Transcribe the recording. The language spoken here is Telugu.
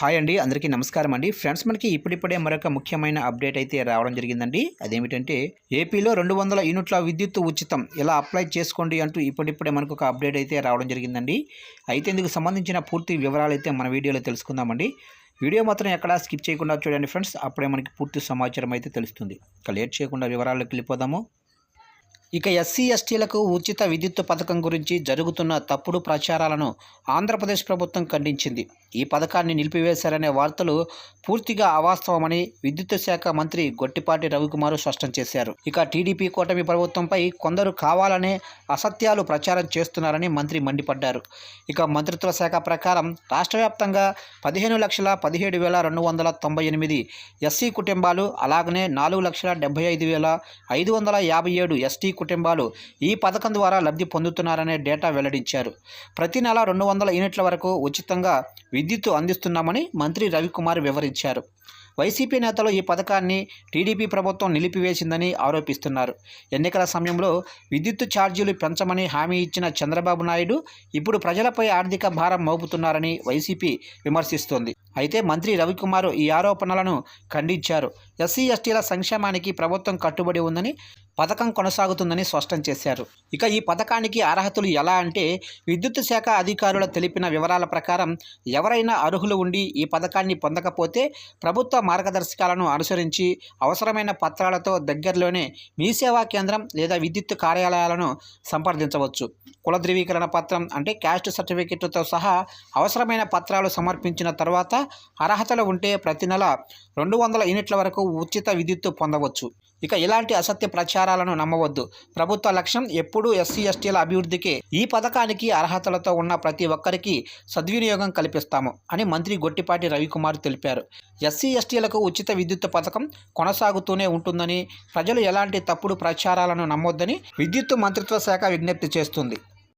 హాయ్ అండి అందరికీ నమస్కారం అండి. ఫ్రెండ్స్ మనకి ఇప్పుడిప్పుడే మరొక ముఖ్యమైన అప్డేట్ అయితే రావడం జరిగిందండి. అదేమిటంటే ఏపీలో రెండు వందల యూనిట్ల విద్యుత్ ఉచితం ఎలా అప్లై చేసుకోండి అంటూ ఇప్పుడిప్పుడే మనకు ఒక అప్డేట్ అయితే రావడం జరిగిందండి. అయితే ఇందుకు సంబంధించిన పూర్తి వివరాలు అయితే మన వీడియోలో తెలుసుకుందామండి. వీడియో మాత్రం ఎక్కడా స్కిప్ చేయకుండా చూడండి ఫ్రెండ్స్. అప్పుడే మనకి పూర్తి సమాచారం అయితే తెలుస్తుంది. ఇక లేట్ చేయకుండా వివరాల్లోకి వెళ్ళిపోదాము. ఇక ఎస్సీ ఎస్టీలకు ఉచిత విద్యుత్ పథకం గురించి జరుగుతున్న తప్పుడు ప్రచారాలను ఆంధ్రప్రదేశ్ ప్రభుత్వం ఖండించింది. ఈ పథకాన్ని నిలిపివేశారనే వార్తలు పూర్తిగా అవాస్తవమని విద్యుత్ శాఖ మంత్రి గొట్టిపాటి రవికుమార్ స్పష్టం చేశారు. ఇక టీడీపీ కూటమి ప్రభుత్వంపై కొందరు కావాలనే అసత్యాలు ప్రచారం చేస్తున్నారని మంత్రి మండిపడ్డారు. ఇక మంత్రిత్వ శాఖ ప్రకారం రాష్ట్ర వ్యాప్తంగా పదిహేను లక్షల పదిహేడు వేల రెండు వందల తొంభై ఎనిమిది ఎస్సీ కుటుంబాలు అలాగనే నాలుగు లక్షల డెబ్బై ఐదు వేల ఐదు వందల యాభై ఏడు ఎస్టీ కుటుంబాలు ఈ పథకం ద్వారా లబ్ధి పొందుతున్నారనే డేటా వెల్లడించారు. ప్రతి నెల రెండు వందల యూనిట్ల వరకు ఉచితంగా విద్యుత్తు అందిస్తున్నామని మంత్రి రవికుమార్ వివరించారు. వైసీపీ నేతలు ఈ పథకాన్ని టీడీపీ ప్రభుత్వం నిలిపివేసిందని ఆరోపిస్తున్నారు. ఎన్నికల సమయంలో విద్యుత్ ఛార్జీలు పెంచమని హామీ ఇచ్చిన చంద్రబాబు నాయుడు ఇప్పుడు ప్రజలపై ఆర్థిక భారం మోపుతున్నారని వైసీపీ విమర్శిస్తోంది. అయితే మంత్రి రవికుమార్ ఈ ఆరోపణలను ఖండించారు. ఎస్సీ ఎస్టీల సంక్షేమానికి ప్రభుత్వం కట్టుబడి ఉందని పథకం కొనసాగుతుందని స్పష్టం చేశారు. ఇక ఈ పథకానికి అర్హతలు ఎలా అంటే విద్యుత్ శాఖ అధికారుల తెలిపిన వివరాల ప్రకారం ఎవరైనా అర్హులు ఉండి ఈ పథకాన్ని పొందకపోతే ప్రభుత్వ మార్గదర్శకాలను అనుసరించి అవసరమైన పత్రాలతో దగ్గరలోనే మీ సేవా కేంద్రం లేదా విద్యుత్ కార్యాలయాలను సంప్రదించవచ్చు. కుల ధృవీకరణ పత్రం అంటే క్యాస్ట్ సర్టిఫికెట్తో సహా అవసరమైన పత్రాలు సమర్పించిన తర్వాత అర్హతలు ఉంటే ప్రతి నెల రెండు వందల యూనిట్ల వరకు ఉచిత విద్యుత్తు పొందవచ్చు. ఇక ఇలాంటి అసత్య ప్రచారాలను నమ్మవద్దు. ప్రభుత్వ లక్ష్యం ఎప్పుడూ ఎస్సీ ఎస్టీల అభివృద్ధికి. ఈ పథకానికి అర్హతలతో ఉన్న ప్రతి ఒక్కరికి సద్వినియోగం కల్పిస్తాము అని మంత్రి గొట్టిపాటి రవికుమార్ తెలిపారు. ఎస్సీ ఎస్టీలకు ఉచిత విద్యుత్ పథకం కొనసాగుతూనే ఉంటుందని ప్రజలు ఎలాంటి తప్పుడు ప్రచారాలను నమ్మొద్దని విద్యుత్ మంత్రిత్వ శాఖ విజ్ఞప్తి చేస్తుంది.